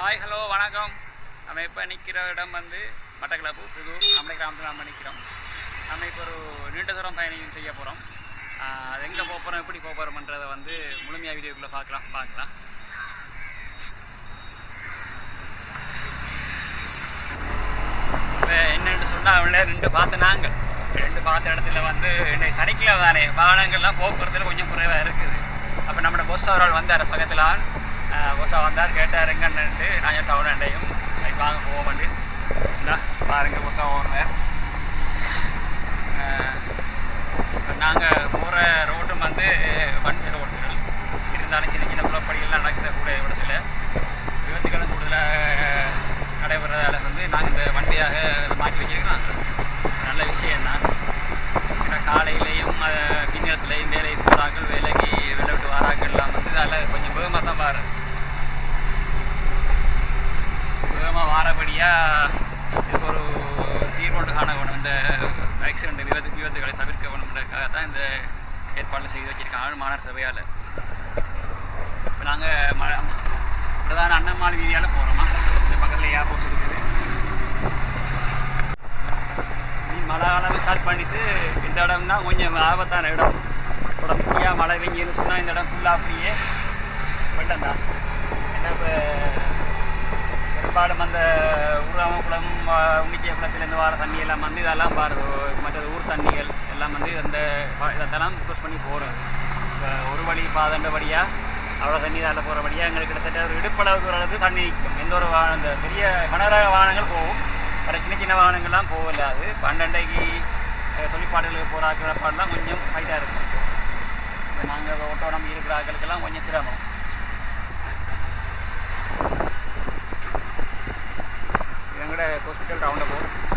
Hi hello வணக்கம். நம்ம இப்போ நிற்கிற இடம் வந்து மட்டக்களப்பு புது நம்ம கிராமத்தில் நம்ம நிற்கிறோம் நம்ம இப்போ ஒரு நீண்ட தூரம் பயணம் செய்ய போகிறோம் அது எங்கே போக போகிறோம் எப்படி போக போகிறோம்ன்றதை வந்து முழுமையாக வீடியோக்குள்ளே பார்க்கலாம் பார்க்கலாம். இப்போ என்னென்னு சொன்னால் அவங்கள ரெண்டு பார்த்து நாங்கள். ரெண்டு பார்த்த இடத்துல வந்து இன்னைக்கு சனிக்கிழமை தானே வாகனங்கள்லாம் போக்குவரத்தில் கொஞ்சம் குறைவாக இருக்குது. அப்போ நம்மளோட பொஸ் அவரால் வந்தார் பக்கத்தில் கொசா வந்தார் கேட்டார் எங்கன்னு நான் டவுன் அண்டையும் ரைட் வாங்க போவோம்ண்டு இந்தா பாருங்க கொசா ஓடுறார் நாங்கள் போகிற ரோட்டும் வந்து வண்டி ரோட்டுகள் இருந்தாலும் சின்ன சின்ன குளப்படிகள்லாம் நடக்கிற கூட இடத்துல. விபத்துக்கள் கூடுதலாக நடைபெறதால வந்து நாங்கள் இந்த வண்டியாக மாற்றி வச்சுருக்கோம் நல்ல விஷயம் தான் ஏன்னா காலையிலையும் அஹ், வேலை போகிறார்கள் வேலைக்கு வேலை விட்டு வராக்கள்லாம் வந்து அதில் கொஞ்சம் வேகமாக தான் பாரு வேகமாக வாரபடியாக ஒரு தீர்வு காண வேணும். இந்த ஆக்சிடென்ட் விபத்து விபத்துகளை தவிர்க்க வேணும்ன்றதுக்காக தான் இந்த ஏற்பாடு செய்து வச்சிருக்காங்க மாநகர சபையால். இப்போ நாங்கள் ம பிரதான அண்ணம்மாள் வீதியால் போகிறோமா இந்த பக்கத்தில் ஏர்போர்ட்ஸ் இருக்குது. மழை அளவு ஸ்டார்ட் பண்ணிட்டு இந்த இடம் தான் கொஞ்சம் ஆபத்தான இடம். உடம்புக்கியாக மழை பெஞ்சுன்னு சொன்னால் இந்த இடம் ஃபுல்லாக அப்படியே வெள்ளம் தான் ஏன்னா இப்போ பெரும்பாலும் அந்த உருவாமக்குளம் உன்னிச்சிய குளத்துலேருந்து வர தண்ணி எல்லாம் வந்து இதெல்லாம் பாரு மற்றது ஊர் தண்ணிகள் எல்லாம் வந்து அந்த இதெல்லாம் க்ரோஸ் பண்ணி போகிறோம் ஒரு வழி பாதண்ட வழியாக அவ்வளோ தண்ணி அதில் போகிற வழியாக எங்களுக்கு கிட்டத்தட்ட ஒரு இடுப்பளவுக்கு அளவுக்கு தண்ணி நிற்கும். எந்த ஒரு வா அந்த பெரிய கனரக வாகனங்கள் போகும். வேறு சின்ன சின்ன வாகனங்கள்லாம் போகல அது. பன்னெண்டைக்கு தொழிற்பாடுகளுக்கு போகிற ஆக்கள் கொஞ்சம் ஃபைட்டாக இருக்கும். இப்போ நாங்கள் ஓட்டோ இருக்கிற ஆக்களுக்கெல்லாம் கொஞ்சம் சிரமம். எங்கட ஹாஸ்பிட்டல் ரவுண்டில் போகும்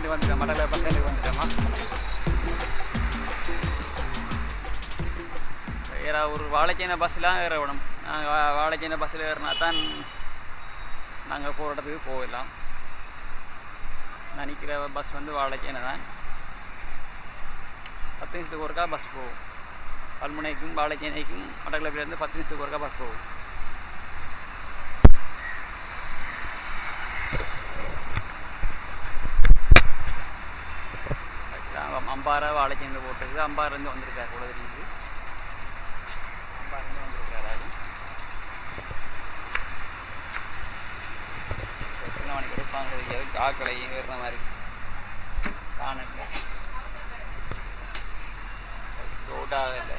பஸ் ஸ்டாண்டு வந்துட்டேன் மடல பஸ் ஸ்டாண்டுக்கு வந்துட்டேம்மா. வேற ஒரு வாழைச்சேன பஸ்லாம் ஏற விடும் நாங்கள் வாழைச்சேன பஸ்ஸில் ஏறினா தான் நாங்கள் போகிற இடத்துக்கு போயிடலாம். நினைக்கிற பஸ் வந்து வாழைச்சேனை தான். பத்து நிமிஷத்துக்கு ஒருக்கா பஸ் போகும். பல்முனைக்கும் வாழைச்சேனைக்கும் மட்டக்களப்பிலேருந்து பத்து நிமிஷத்துக்கு ஒருக்கா பஸ் போகும். அம்பாரா அம்பாறை போட்டிருக்கு அம்பாரிலேருந்து வந்திருக்காரு கூட தெரியுது அம்பாரிலேருந்து வந்திருக்காரு அது எத்தனை மணிக்கு எடுப்பாங்க ஆக்களையும் ஏறுற மாதிரி. காணல. ரோடாக இல்லை.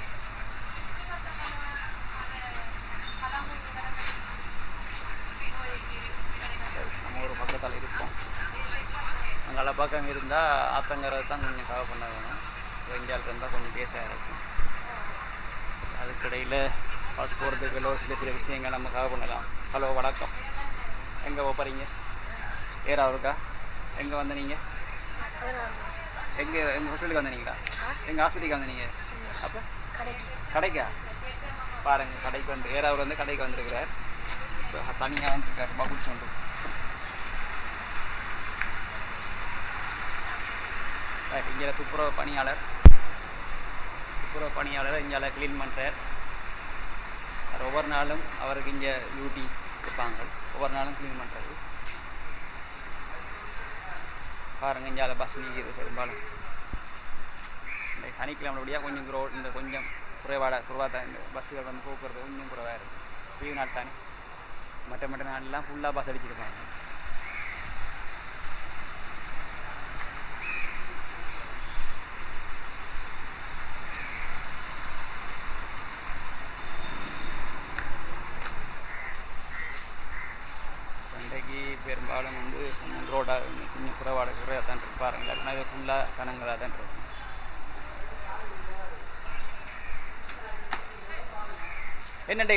நம்ம ஒரு பக்கத்தால் இருப்போம். அங்கே பக்கம் இருந்தால் ஆத்தங்கரை தான் கொஞ்சம் கவர் பண்ண வேணும். வெஞ்சால் இருந்தால் கொஞ்சம் பேசாக இருக்கும். அதுக்கிடையில் பஸ் போகிறதுக்குள்ள ஒரு சில சில விஷயங்கள் நம்ம கவர் பண்ணலாம். ஹலோ வணக்கம். எங்கே போகிறீங்க ஏரா இருக்கா எங்கே வந்த நீங்கள் எங்கே எங்கள் ஹாஸ்பிட்டலுக்கு வந்தீங்களா எங்கள் ஹாஸ்பிட்டலுக்கு வந்தீங்க அப்போ? கடைக்கா? பாருங்கள் கடைக்கு வந்து ஏறாவர் வந்து கடைக்கு வந்திருக்கிறார். இப்போ தனியாக வந்துருக்காரு பகுட் சொண்டு இங்கே துப்புரவு பணியாளர் துப்புரவு பணியாளர் இங்கே க்ளீன் பண்ணுறார் ஒவ்வொரு நாளும் அவருக்கு இங்கே டியூட்டி இருப்பாங்க. ஒவ்வொரு நாளும் க்ளீன் பண்ணுறது பாருங்க இங்கே பஸ் நீக்குது பெரும்பாலும். இந்த சனிக்கிழமையோடய கொஞ்சம் குரோ இந்த கொஞ்சம் குறைவாட குறைவாக தான் இந்த பஸ்ஸுகள் வந்து போக்குவரத்து கொஞ்சம் குறைவாக இருக்குது லீவ் நாள் தானே. மற்ற மற்ற நாள்லாம் ஃபுல்லாக பஸ் அடிச்சிருப்பாங்க இன்றைக்கு பெரும்பாலும் வந்து கொஞ்சம் ரோடாக கொஞ்சம் குறைவாட குறையாக தான் இல்லாட்டினா இது ஃபுல்லாக சனங்களாக தான் இருக்கும்.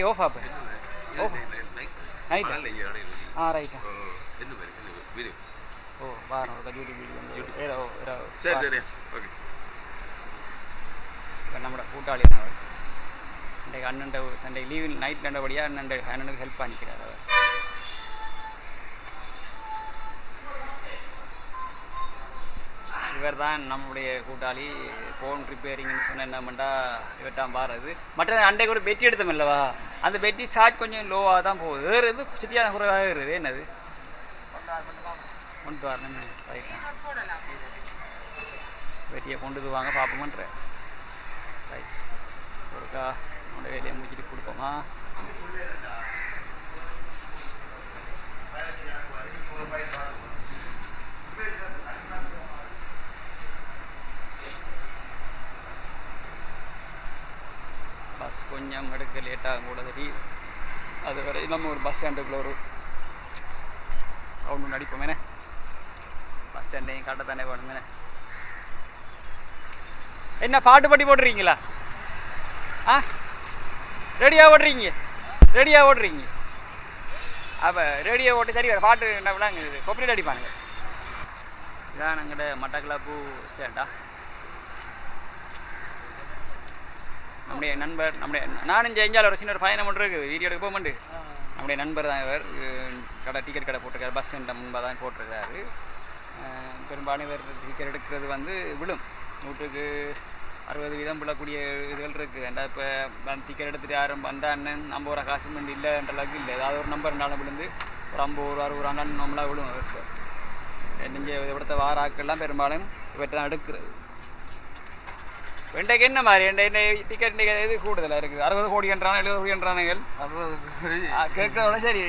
ஓஃப் ஆப்பு ஓஃப் நைட் ஆ? ரைட்டா ஓ பாருங்க ஒரு யூடியூப் வீடியோ சரி சரி ஓகே இப்போ நம்மளோட கூட்டாளி தான் அவர். இன்றைக்கு அண்ணன் சண்டே லீவ் நைட் ரெண்டபடியாக அண்ணன் அண்ணனுக்கு ஹெல்ப் பண்ணிக்கிறார் அவர். இவர் தான் நம்முடைய கூட்டாளி. ஃபோன் ரிப்பேரிங்னு சொன்ன என்ன பண்ணா இவர் தான் பாருது மற்ற அன்றைக்கு ஒரு பெட்டி எடுத்தோம் இல்லவா? அந்த பெட்டி சார்ஜ் கொஞ்சம் லோவாக தான் போகுது. வேறு எது சுத்தியான குறைவாக இருக்குது? என்னது? கொண்டு வரணும் பெட்டியை கொண்டு வாங்க பார்ப்போமன்ற. ரைட் ஒருக்கா நம்மளோட வேலையை முடிச்சுட்டு கொடுப்போமா? பஸ் கொஞ்சம் எடுக்க லேட்டாகும் கூட தெரியும் அது வரை நம்ம ஒரு பஸ் ஸ்டாண்டுக்குள்ள ஒரு ரவுண்டு நடிப்போமேனே பஸ் ஸ்டாண்டையும் காட்ட தானே வேணுமேனே என்ன? பாட்டு பாட்டி போடுறீங்களா ஆ? ரெடியாக ஓடுறீங்க ரெடியாக ஓடுறீங்க அப்போ ரேடியோ ஓட்டு சரி வரும். பாட்டு என்ன விடாங்க கொப்பரியில் அடிப்பானுங்க. இதான் எங்கள்கிட்ட மட்டக்கிளப்பு ஸ்டாண்டா நம்முடைய நண்பர் நம்முடைய நானும் இங்கே ஒரு சின்ன ஒரு பயணம் ஒன்று இருக்குது. வீடியோ எடுக்க போக மாட்டேன் நம்முடைய நண்பர் தான் இவர். கடை டிக்கெட் கடை போட்டிருக்காரு. பஸ் ஸ்டாண்ட் முன்பாக தான் போட்டிருக்காரு பெரும்பாலும் இவர் டிக்கெட் எடுக்கிறது வந்து விழும். நூற்றுக்கு அறுபது வீதம் விழக்கூடிய இதுகள் இருக்குது ஏன்டா இப்போ டிக்கெட் எடுத்துகிட்டு யாரும் வந்த அண்ணன் ஐம்பது ரூபா காசு மண்டி இல்லைன்ற அளவுக்கு இல்லை. ஏதாவது ஒரு நம்பர் ரெண்டாலும் விழுந்து ஒரு ஐம்பது ரூபா அறுபது ரூபா நம்மளாக விழும். நீங்கள் இவிடத்த வாராக்கள்லாம் பெரும்பாலும் இவற்றை தான் எடுக்கிறது. இன்றைக்கு என்ன மாதிரி? இந்த டிக்கெட் எது கூடுதலாக இருக்குது? அறுபது கோடி என்றான எழுபது கோடி என்றானுங்கள்? அறுபது கோடி. கேட்கறதோட சரி.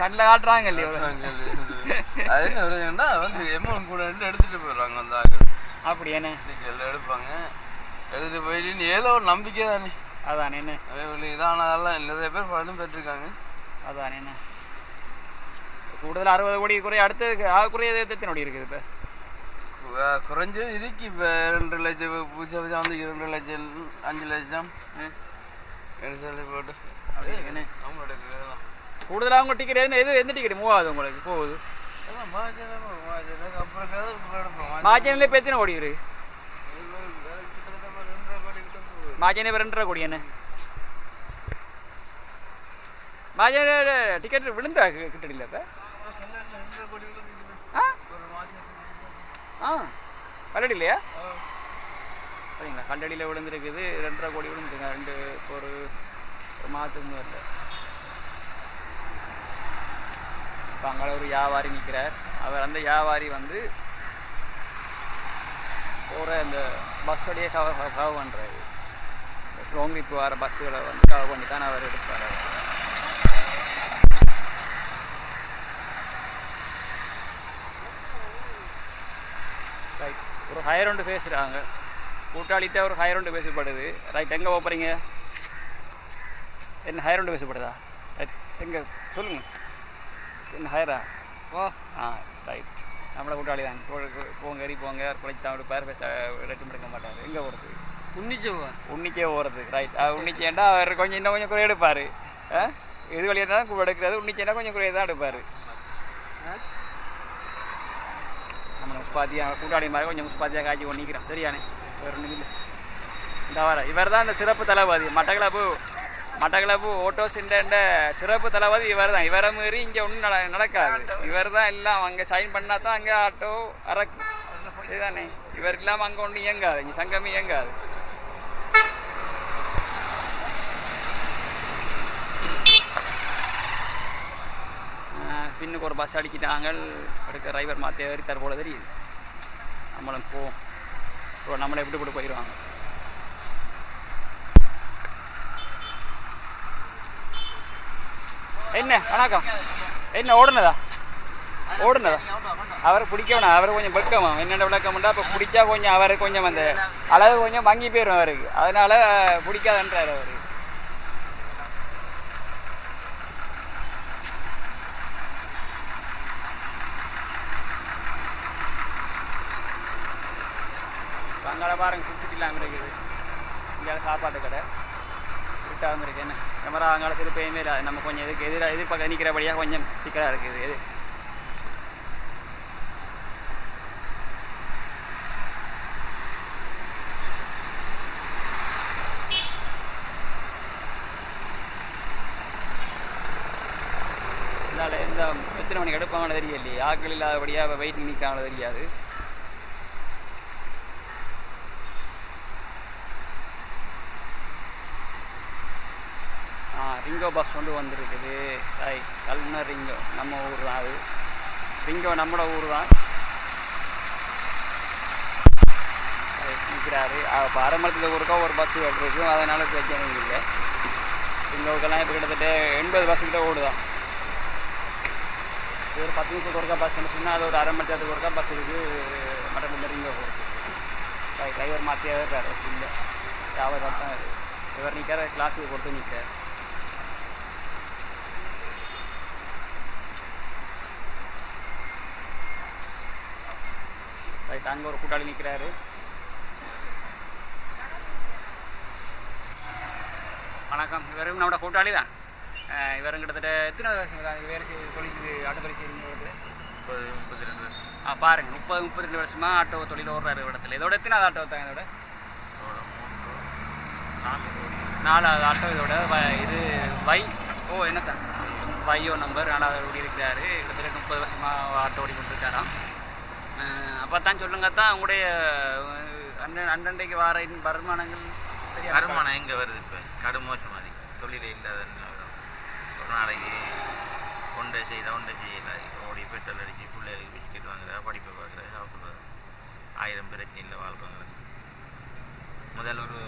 கண்ணில் காட்டுறாங்க இல்லையோ? அது என்ன வந்து எமௌண்ட் கூட இருந்து எடுத்துட்டு போயிடுவாங்க அந்த ஆக்கள் அப்படி என்ன? டிக்கெட்டில் எடுப்பாங்க. எடுத்துட்டு போயிட்டு ஏதோ ஒரு நம்பிக்கை தானே. அதான் என்ன? இதானதெல்லாம் நிறைய பேர் பலனும் பெற்றிருக்காங்க. அதான் என்ன? கூடுதல் அறுபது கோடி குறைய அடுத்தது ஆக குறைய எத்தனை கோடி இருக்குது இப்போ. குறைஞ்சது இருக்கு இப்போ ரெண்டு லட்சம் பூஜை பூஜை வந்து இரண்டு லட்சம் அஞ்சு லட்சம். சொல்லி போட்டு. அவங்களோட இதெல்லாம் கூடுதலாக உங்கள் டிக்கெட் எது எது எந்த டிக்கெட் மூவ் ஆகுது உங்களுக்கு போகுது. மாஜனில் இப்போ எத்தனை கோடி இருக்குது மாஜனே இப்போ ரெண்டரை கோடி என்ன? மாஜன டிக்கெட் விழுந்தா கிட்டடியில் இப்போ? ஆ. கல்லடி இல்லையா சரிங்களா கல்லடியில் விழுந்துருக்குது. ரெண்டரை கோடி விழுந்துருங்க ரெண்டு ஒரு ஒரு மாதத்துக்கு முதல்ல இப்போ அங்கே ஒரு வியாபாரி நிற்கிறார் அவர் அந்த வியாபாரி வந்து போகிற இந்த பஸ்ஸோடைய கவர் கவர் பண்ணுறாரு லாங் ட்ரிப் வர பஸ்ஸுகளை வந்து கவர் பண்ணி தான் அவர் எடுப்பார் ரைட் ஒரு ஹையர் ஒன்று பேசுகிறாங்க கூட்டாளிகிட்ட ஒரு ஹையர் ஒன்று பேசப்படுது. ரைட் எங்கே போகிறீங்க என்ன ஹையர் ஒன்று பேசப்படுதா? ரைட் எங்கே சொல்லுங்கள் என்ன ஹையரா ஓ ஆ ரைட் நம்மளை கூட்டாளி தான். போங்க எரி போங்க. குழைச்சி தான் எடுப்பார் பேச ரெட்டும் எடுக்க மாட்டார். எங்கே போகிறது உன்னிச்சவா உன்னிக்கே போகிறது ரைட் உன்னிச்சேண்டா அவர் கொஞ்சம் இன்னும் கொஞ்சம் குறைய எடுப்பார்? இது வழியாக தான் எடுக்கிறது. உன்னிச்சேண்டா கொஞ்சம் குறைய தான் எடுப்பார்? முஸ்பாத்தியாக கூட்டாளி மாதிரி கொஞ்சம் முஸ்பாத்தியாக காய்ச்சி ஒன்றிக்கிறோம் சரியானே? வேறு ஒன்றும் இல்லை. இந்த வர இவர் தான் இந்த சிறப்பு தளபதி. மட்டக்களப்பு மட்டக்களப்பு ஓட்டோ சிண்டன்ற சிறப்பு தளபதி இவர் தான். இவரை மீறி இங்கே ஒன்றும் நட நடக்காது. இவர் தான் எல்லாம் அங்கே சைன் பண்ணால் தான் அங்கே ஆட்டோ அறக்கும் இதுதானே இவர் இல்லாமல் அங்கே ஒன்றும் இயங்காது. இங்கே சங்கமே இயங்காது. பின்னுக்கு ஒரு பஸ் அடிக்கிட்டாங்க அடுக்க டிரைவர் மாற்றி ஏறித்தார் போல தெரியுது. நம்மளும் போவோம் ப்ரோ நம்மளை எப்படி போட்டு போயிடுவாங்க? என்ன? வணக்கம். என்ன ஓடுனதா? ஓடுனதா? அவரை பிடிக்கணும் அவரை கொஞ்சம் வெக்கமா என்னென்ன விளக்கம்னா இப்போ பிடிச்சா கொஞ்சம் அவரை கொஞ்சம் அந்த அளவு கொஞ்சம் மங்கி போயிடும் அவருக்கு. அதனால் பிடிக்காதன்றார் அவர். அங்கே பாருங்க சுற்றிட்டு இல்லாமல் இருக்குது. இங்கே சாப்பாட்டு கடை. இருட்டாமல் இருக்கு என்ன? கேமரா அங்கால திருப்பையுமே இல்லை நம்ம கொஞ்சம் எதுக்கு எதிராக எதிர்பார்க்க நிற்கிறபடியாக கொஞ்சம் சிக்கலாக இருக்குது. எது? எந்த எத்தனை மணிக்கு எடுப்பாங்களோ தெரியலையே. ஆட்கள் இல்லாதபடியாக வெயிட் நிற்காங்களோ தெரியாது ஆ ரிங்கோ பஸ் கொண்டு வந்திருக்குது. தாய் கல்ண ரிங்கோ. நம்ம ஊர் தான் அது. ரிங்கோ நம்மளோட ஊர் தான். நிற்கிறாரு இப்போ அரமரத்தில் ஒருக்கா ஒரு பஸ் இருக்கும் அதனால் பிரச்சனை இல்லை. ரிங்கோக்கெல்லாம் இப்போ கிட்டத்தட்ட எண்பது பஸ் கிட்ட ஓடுதான். இது ஒரு பத்து நிமிஷத்துக்கு ஒருக்கா பஸ் சொன்னால் அது ஒரு அரை மணி நேரத்துக்கு ஒருக்கா பஸ் இருக்குது மட்டத்தில் ரிங்கோ போகிறது டிரைவர் மாற்றியாவே இருக்கார். இல்லை. யாவது தான் இவர் நிற்கிற கிளாஸுக்கு கொடுத்து நிற்கிறார் அங்கே ஒரு கூட்டாளி நிற்கிறாரு வணக்கம். இவரும் நம்மளோட கூட்டாளி தான். இவரும் கிட்டத்தட்ட எத்தனை வருஷம் வேறு தொழிலுக்கு ஆட்டோ தொழில் செய்யுங்க முப்பது முப்பத்தி ரெண்டு ஆ பாருங்க. முப்பது முப்பத்தி ரெண்டு வருஷமா ஆட்டோ தொழில் ஓடுறாரு இடத்துல இதோட எத்தனாவது ஆட்டோ தாங்க இதோட? நாலாவது ஆட்டோ இதோட இது வை ஓ என்னத்தான் வையோ நம்பர். நாலாவது ஓடி இருக்கிறாரு கிட்டத்தட்ட முப்பது வருஷமாக ஆட்டோ ஓடி கொண்டிருக்காராம் அப்போ தான் சொல்லுங்க தான் உங்களுடைய அண்ணன் அண்ணன்டைக்கு வர வருமானங்கள் வருமானம் எங்கே வருது இப்போ? கடும் மோசம் தொழிலே இல்லாத ஒரு நாளைக்கு ஒன்றை செய்த ஒன்றை செய்யல. ஓடி பெட்ரோல் அடித்து பிள்ளைகளுக்கு பிஸ்கெட் வாங்குறா படிப்பை பார்க்குறா சாப்பிட்றது. ஆயிரம் பிரச்சனையில் வாழ்றவங்க முதல் ஒரு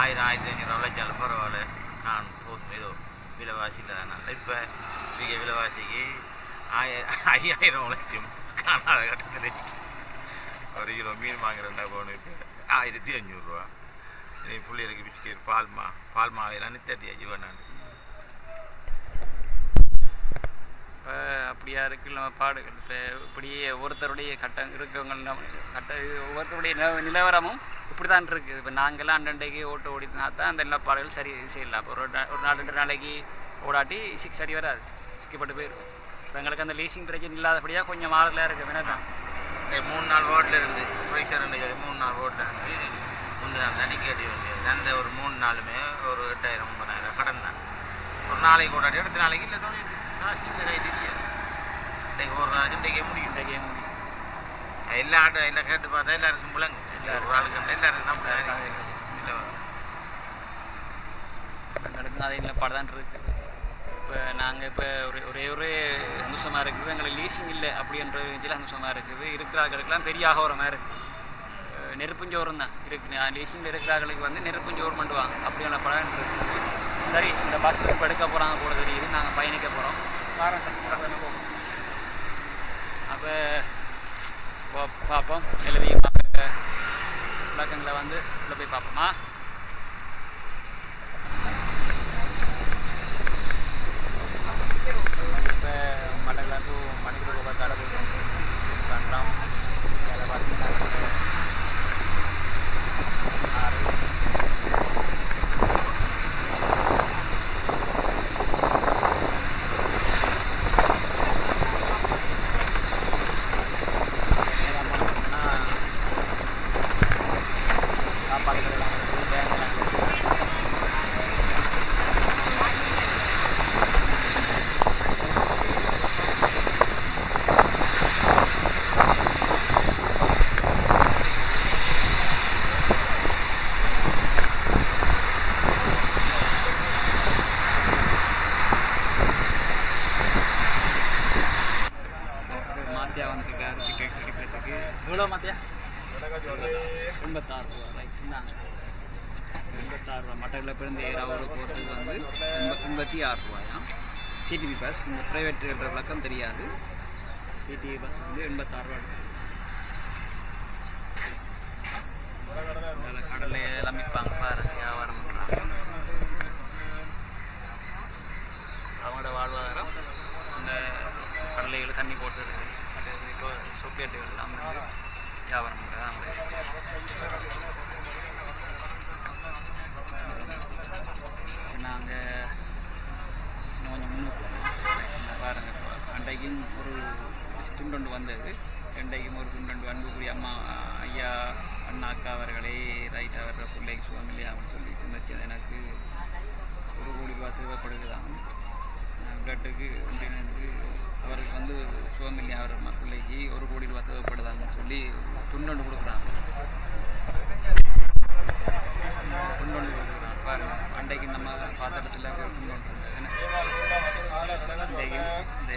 ஆயிரம் ஆயிரத்தி ஐநூறு உழைச்சாலும் பரவாயில்ல. நான் போதும். ஏதோ விலைவாசி இல்லாதனால. இப்போ மிக விலைவாசிக்கு ஆய ஐயாயிரம் உழைச்சும் காலகட்டத்தில் ஒரு கிலோ மீன் வாங்குறேன்டா போன இப்போ ஆயிரத்தி அஞ்சூறுரூவா நீ பிள்ளைகளுக்கு பிஸ்கெட் பால்மா பால்மா எல்லாம் நித்தட்டியா ஜீவனாண்டு இப்போ அப்படியா இருக்குது நம்ம பாடுகள் இப்போ இப்படியே ஒருத்தருடைய கட்டம் இருக்கவங்க கட்ட ஒவ்வொருத்தருடைய நில நிலவரமும் இப்படி தான் இருக்குது இப்போ நாங்கள்லாம் அண்டண்டைக்கு ஓட்டு ஓடினா தான் அந்த நிலப்பாடுகள் சரி செய்யலாம் இப்போ ஒரு ஒரு நாலு ரெண்டு நாளைக்கு ஓடாட்டி சிக் சரி வராது சிக்கப்பட்டு போயிருக்கும் இப்போ எங்களுக்கு அந்த லீசிங் பிரச்சனை இல்லாதபடியாக கொஞ்சம் மாறலாம் இருக்குது தான் இந்த மூணு நாள் ரோட்டில் இருந்து புரைசரன்னு சொல்லி மூணு நாள் ரோட்டில் இருந்து முந்தின தண்ணி கேட்டி வந்து அந்த ஒரு மூணு நாளுமே ஒரு எட்டாயிரம் ஒன்பதாயிரம் கடன் தான். ஒரு நாளைக்கு ஓடாட்டி அடுத்த நாளைக்கு இல்லை தொழில் காசு இல்லை கைட்டு இல்லையா இன்றைக்கு ஒரு நாளைக்கு இன்றைக்கே முடியும். இன்றைக்கே முடியும். எல்லா ஆட்டோ எல்லாம் கேட்டு பார்த்தா எல்லாருக்கும் முழங்கும் ஒரு ஆளுக்கு எல்லாருக்கும் நம்ம இல்லை. எங்களுக்கு அதே நிலப்பாடு தான் இருக்குது இப்போ நாங்கள் இப்போ ஒரு ஒரே ஒரே சந்தோஷமாக இருக்குது. எங்களுக்கு லீசிங் இல்லை அப்படின்ற இதில் சந்தோஷமாக இருக்குது. இருக்கிறார்களுக்கெல்லாம் பெரிய ஆகோரமாக இருக்குது நெருப்புஞ்சோறும் தான் இருக்கு. லீசிங்கில் இருக்கிறார்களுக்கு வந்து நெருப்புஞ்சோறு பண்ணுவாங்க அப்படியான படம் இருக்குது சரி இந்த பஸ் இப்போ எடுக்க போகிறாங்க கூட தெரியுது. நாங்கள் பயணிக்க போகிறோம் அப்போ பார்ப்போம். எழுதி விளக்கங்களை வந்து உள்ளே போய் பார்ப்போமா? Gracias. சிடிவி பஸ் ப்ரைவேட் விளக்கம் தெரியாது. சிடி பஸ் வந்து எண்பத்தாறு ரூபா எடுத்துருக்கு கடல்ல கடலை எல்லாம் விற்பாங்க பாருங்க வியாபாரம் பண்ணுறாங்க அவங்களோட வாழ்வாதாரம் அந்த கடலைகள் தண்ணி போட்டுறது இப்போ சொக்கேட்டுகள் எல்லாம் வந்து வியாபாரம் பண்ணுறாங்க நாங்கள் கொஞ்சம் முன்னுக்கு பாருங்கள் பாருங்க. அன்றைக்கும் ஒரு துண்டொண்டு வந்தது. ரெண்டைக்கும் ஒரு துண்டொண்டு அன்புக்குரிய அம்மா ஐயா அண்ணா அக்கா அவர்களே ரைட் அவர பிள்ளைக்கு சுகமில்லை அப்படின்னு சொல்லி இருந்துச்சு எனக்கு ஒரு கோடி ரூபா தேவைப்படுதுதான் பிளட்டுக்கு ஒன்றிணைந்து அவருக்கு வந்து சுகமில்லை. அவர் பிள்ளைக்கு ஒரு கோடி ரூபா தேவைப்படுதாங்கன்னு சொல்லி துண்டொண்டு கொடுக்குறாங்க. துண்டொண்டு கொடுக்குறாங்க. பாருங்கள் அன்றைக்கு நம்ம பாத்திரத்தில் துண்டொண்டு இந்த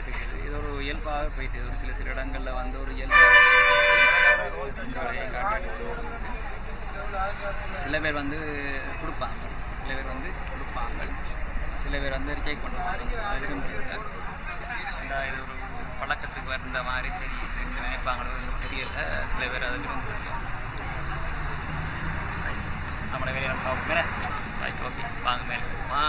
இது ஒரு இயல்பாக போயிட்டு ஒரு சில சில இடங்களில் வந்து ஒரு இயல்பாக சில பேர் வந்து கொடுப்பாங்க. சில பேர் வந்து கொடுப்பாங்க. சில பேர் வந்து ரிஜெக்ட் பண்ணுவாங்க. இது ஒரு பழக்கத்துக்கு வந்த மாதிரி தெரியுது. நினைப்பாங்களோ எனக்கு தெரியல. சில பேர் அது விரும்புகிறாங்க நம்மளை வேலையை பார்ப்போம் ரைட் ஓகே. வாங்க மேலே போமா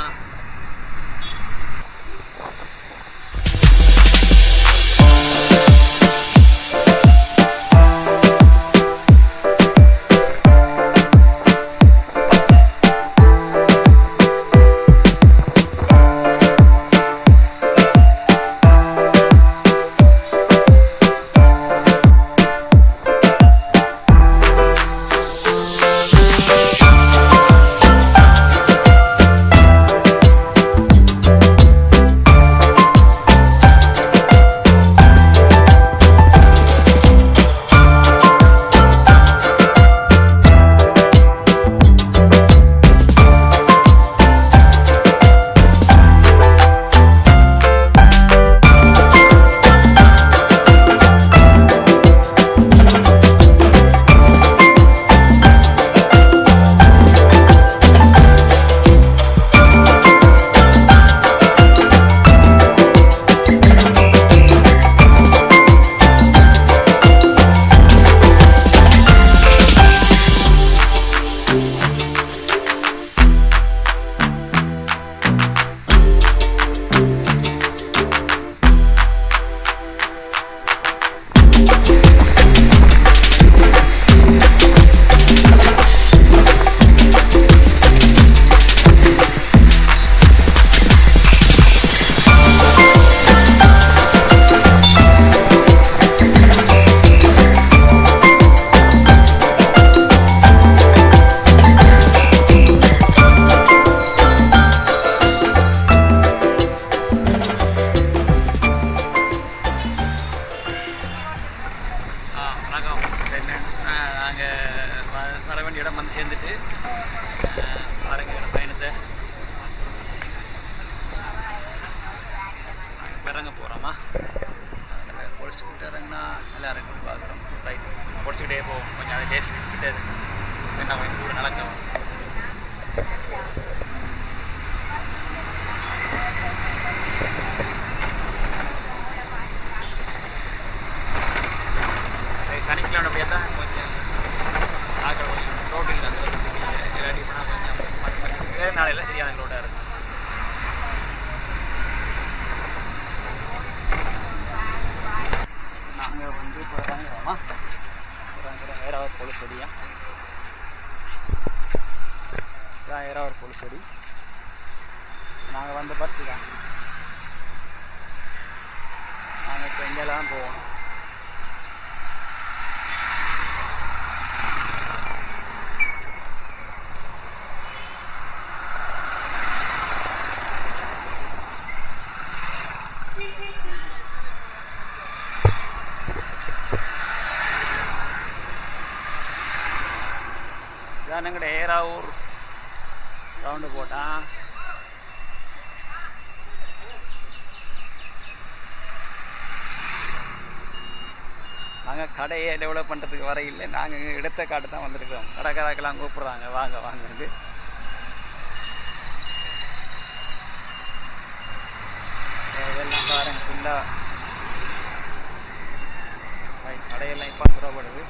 அது டேஸ் கிட்ட இருக்கு என்ன கொஞ்சம் கூட நடக்கும் சரி, சனிக்கிழமை அப்படியே தான் கொஞ்சம் ஆக்கள் கொஞ்சம் ரோடு இல்லை அந்த அளவுக்கு இல்லாட்டி போனால் கொஞ்சம் மற்ற மற்ற வேறு நாளையில் சரியான ரோடாக இருக்கும் நாங்கள் வந்து இப்போ இறங்குறோமா இறங்குறோம் ஏறாவது போலீஸ் வெடியா இதான் ஏறாவது போலீஸ் வெடி நாங்கள் வந்து பஸ் தான் நாங்கள் இப்போ போவோம் இதான் எங்கட ஏறாவூர் ரவுண்டு போட்டான் நாங்கள் கடையை டெவலப் பண்ணுறதுக்கு வர இல்லை. நாங்கள் இடத்த காட்டு தான் வந்திருக்கோம். கடைக்காரக்கெல்லாம் கூப்பிட்றாங்க. வாங்க வாங்கிறது. இதெல்லாம் பாருங்க ஃபுல்லாக கடையெல்லாம் இப்போ புறப்படுது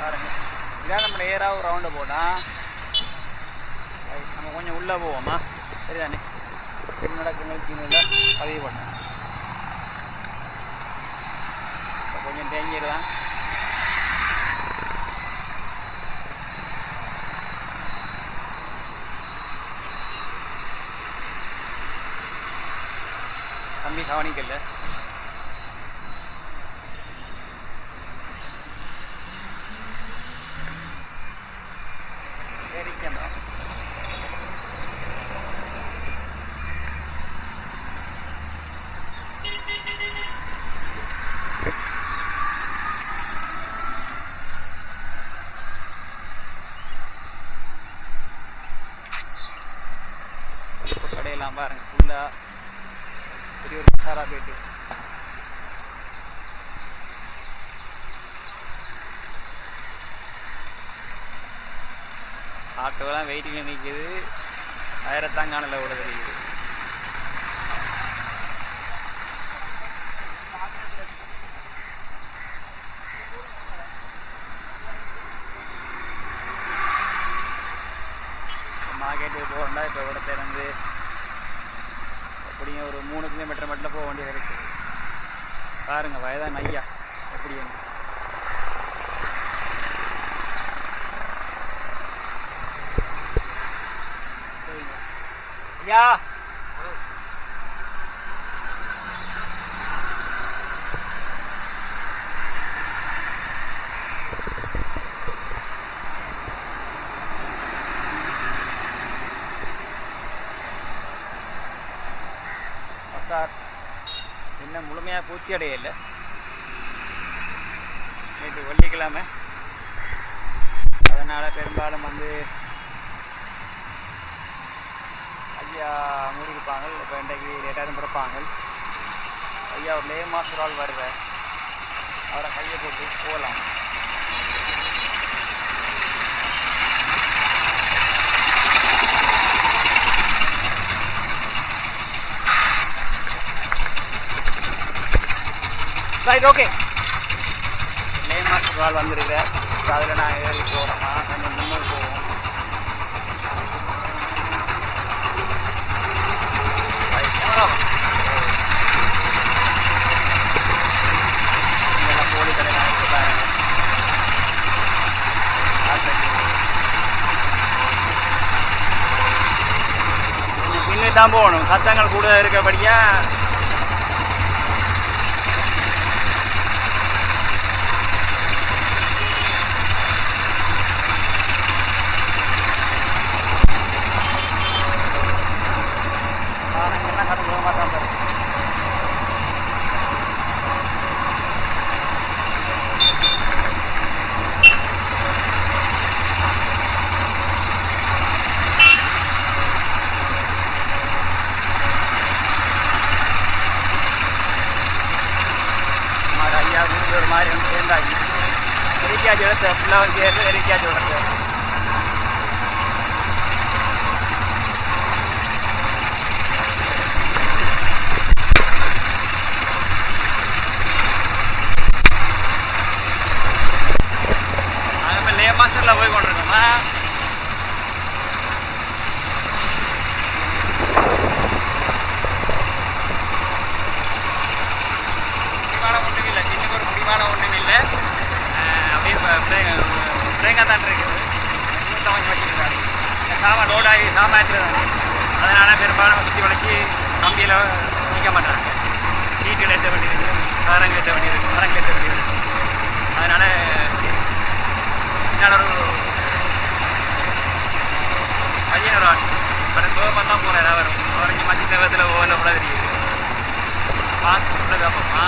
பாருங்க இதான் நம்ம ஒரு ரவுண்டு போட்டால் நம்ம கொஞ்சம் உள்ளே போவோமா? சரிதானே? என்ன நடக்குங்கள் கீழே பதிவு பண்ண. கொஞ்சம் டேஞ்சர் தான் தம்பி கவனிக்கல சரிக்கம்மா கடையெல்லாம் பாருங்க ஃபுல்லாக பெரிய ஒரு மசாலா போயிட்டு ஆட்டோலாம் வெயிட்டிங் நிற்கிது ஆயிரத்தாங்கானில் விட தெரியுது. மார்க்கெட்டுக்கு போகிறோம்னா இப்போ இடத்துலேருந்து அப்படியும் ஒரு மூணு கிலோமீட்டர் மட்டும் போக வேண்டியது இருக்குது பாருங்க வயதான ஐயா. எப்படின்னு ஐயா சார். இன்னும் முழுமையாக பூர்த்தி அடையலை நேற்று வெள்ளிக்கிழமை அதனால் பெரும்பாலும் வந்து ஐயா மூடியிருப்பாங்க இப்போ இன்றைக்கு லேட்டாக பிறப்பாங்க ஐயா ஒரு மே மாதம் ஆள் வருவேன் அவரை கையை போட்டு போகலாம் ரைட் ஓகே மே மாதம் ஆள் வந்திருக்கிறேன் அதில் நான் ஏறி போகிறோமா கொஞ்சம் முன்னோர் போவோம் இங்கெல்லாம் கோழி கடை நான் வச்சுருக்காங்க பின்னு தான் போகணும். சத்தங்கள் கூட இருக்கபடியா எல்லாம் கடந்து போக மாட்டான் பாரு மாதிரி ஐயா வீடு ஒரு மாதிரி வந்து சேர்ந்தாச்சு ரீசார்ஜ் எடுத்து ஃபுல்லாக வந்து சேர்ந்து ரீசார்ஜ் எடுத்து அதுமாதிரி போய் கொண்டிருக்கோமா. முடிவான ஒன்றும் இல்லை சின்னக்கு ஒரு முடிவான ஒன்றும் இல்லை அப்படியே பிரேங்கா தான் இருக்குது. சமைச்சு வச்சுருக்காரு. சாமான் லோடாகி சாமான் அதனால் பெரும்பாலும் சுற்றி வளைச்சி கம்பியில் நிற்க மாட்டாங்க. சீட்டு ஏற்ற வேண்டியது மரங்க ஏற்ற வேண்டியது மரங்கள் ஏற்ற வேண்டியது அதனால் என்னால் ஒரு பையன் ஒரு ஆள். படம் கோபமாக தான் போகிறேன் வரும் அவருக்கு மஞ்சள் தேவத்தில் ஓல கூட தெரியுது. பார்த்து பார்ப்போமா